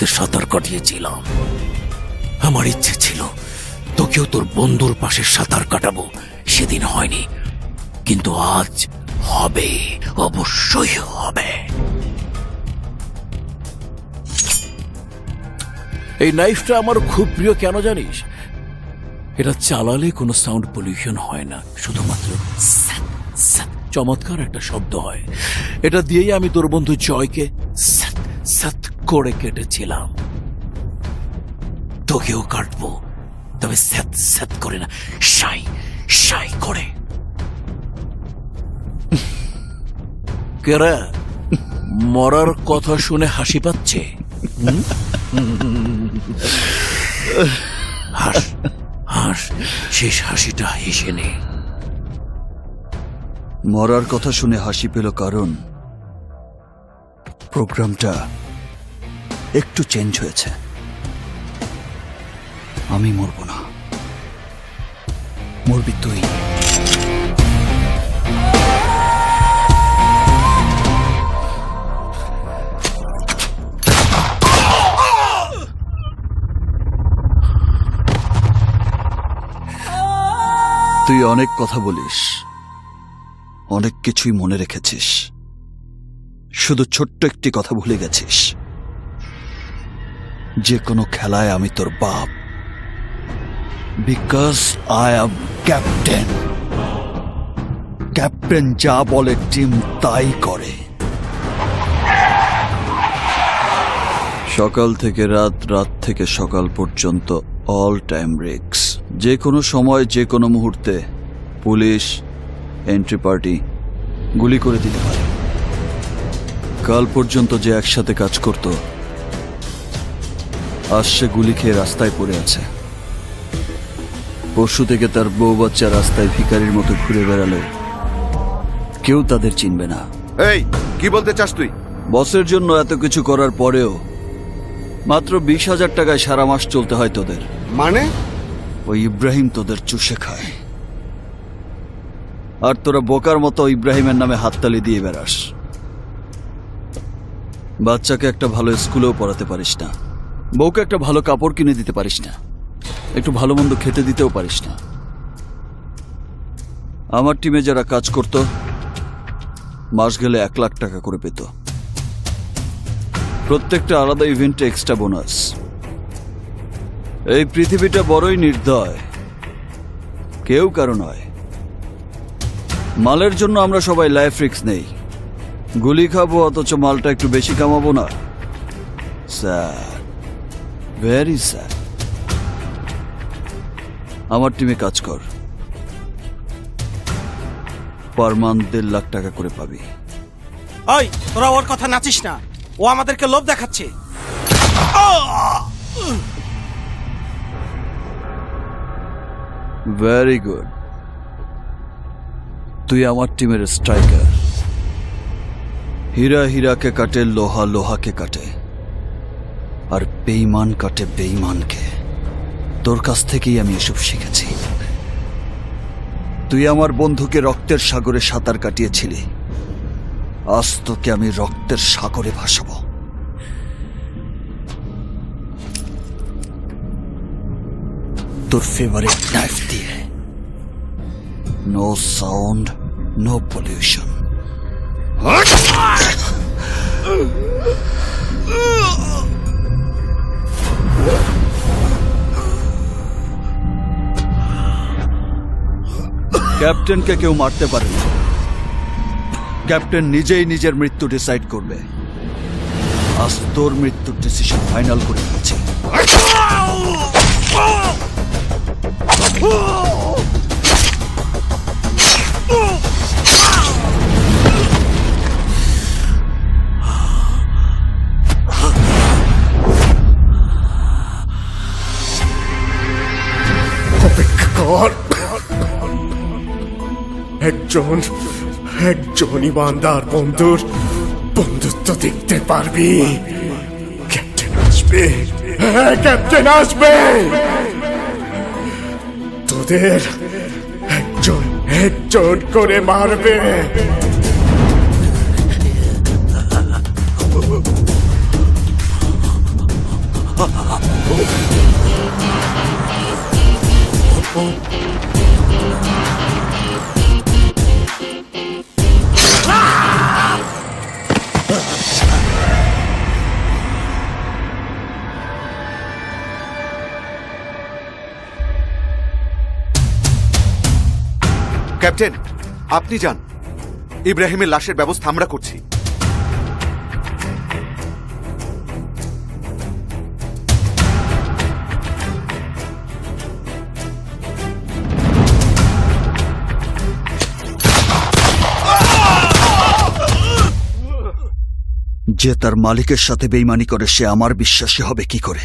নদীতে সাঁতার কাটিয়েছিলাম আমার ইচ্ছে ছিল তোকেও তোর বন্ধুর পাশে সাঁতার কাটাবো। সেদিন হয়নি কিন্তু আজ হবে অবশ্যই হবে। এই নাইফটা আমার খুব প্রিয় কেন জানিস? এটা চালালে কোনো সাউন্ড পলিউশন হয় না শুধুমাত্র চমৎকার একটা শব্দ হয়। এটা দিয়েই আমি তোর বন্ধু জয়কে স্যাত, স্যাত করে কেটেছিলাম। তোকেও কাটবো, তবে স্যাত স্যাত করে না, সাই সাই করে। কেরা মরার কথা শুনে হাসি পাচ্ছে? হাস হাস, শেষ হাসিটা হেসে নে। মরার কথা শুনে হাসি পেল কারণ, প্রোগ্রামটা একটু চেঞ্জ হয়েছে। আমি মরব না। মরবি তুই। তুই অনেক কথা বলিস। অনেক কিছুই মনে রেখেছিস। শুধু ছোট্ট একটি কথা ভুলে গেছিস। যে কোনো খেলায় আমি তোর বাপ। Because I am captain captain যা বলে টিম তাই করে। সকাল থেকে রাত রাত থেকে সকাল পর্যন্ত অল টাইম রিক্স যে কোনো সময়, যে কোনো মুহূর্তে পুলিশ এন্ট্রি পার্টি গুলি করে দিতে পারে। কাল পর্যন্ত যে একসাথে কাজ করত আজ সে গুলি খেয়ে রাস্তায় পড়ে আছে। পরশু থেকে তার বউ বাচ্চা রাস্তায় ভিখারির মতো ঘুরে বেড়ালেও কেউ তাদের চিনবে না। এই কি বলতে চাস তুই? বসের জন্য এত কিছু করার পরেও মাত্র বিশ হাজার টাকায় সারা মাস চলতে হয় তোদের। মানে? ওই ইব্রাহিম তোদের চুষে খায়। আর তোরা বোকার মতো ইব্রাহিমের নামে হাততালি দিয়ে বেড়াস। বাচ্চাকে একটা ভালো স্কুলেও পড়াতে পারিস না। বউকে একটা ভালো কাপড় কিনে দিতে পারিস না। একটু ভালো মন্দ খেতে দিতেও পারিস না। আমার টিমে যারা কাজ করত, মাস গেলে এক লাখ টাকা করে পেত। প্রত্যেকটা আলাদা ইভেন্টে এক্সট্রা বোনাস এই পৃথিবীটা বড়ই নির্দয়। কেউ কারও নয়। মালের জন্য আমরা সবাই লাইফ রিক্স নেই। গুলি খাব, অথচ মালটা একটু বেশি কামাবো না। স্যার। ভেরি আমার টিমে কাজ কর। পার মান্থ দেড় লাখ টাকা করে পাবি। ওই তোরা ওর কথা নাচিস না। ও আমাদেরকে লোভ দেখাচ্ছে। ভেরি গুড তুই আমার টিমের স্ট্রাইকার হীরা হীরাকে কাটে লোহা লোহাকে কাটে। আর বেইমান কাটে বেইমানকে তোর কাছ থেকেই আমি এসব শিখেছি। তুই আমার বন্ধুকে রক্তের সাগরে সাঁতার কাটিয়েছিলি। আজ তোকে আমি রক্তের সাগরে ভাসাবো। তোর ফেভারিট নাইফ দিয়ে। নো সাউন্ড নো পলিউশন ক্যাপ্টেনকে কেউ মারতে পারে না। ক্যাপ্টেন নিজেই নিজের মৃত্যু ডিসাইড করবে। আজ তোর মৃত্যুর ডিসিশন ফাইনাল করে দিচ্ছি। অপেক্ষা একজন একজন ইমানদার বন্ধুর বন্ধুত্ব দেখতে পারবি। ক্যাপ্টেন আসবে। হ্যাঁ ক্যাপ্টেন আসবে। তোদের একজন একজন করে মারবে। ক্যাপ্টেন, আপনি যান। ইব্রাহিমের লাশের ব্যবস্থা আমরা করছি। যে তার মালিকের সাথে বেইমানি করে, সে আমার বিশ্বাসী হবে কি করে?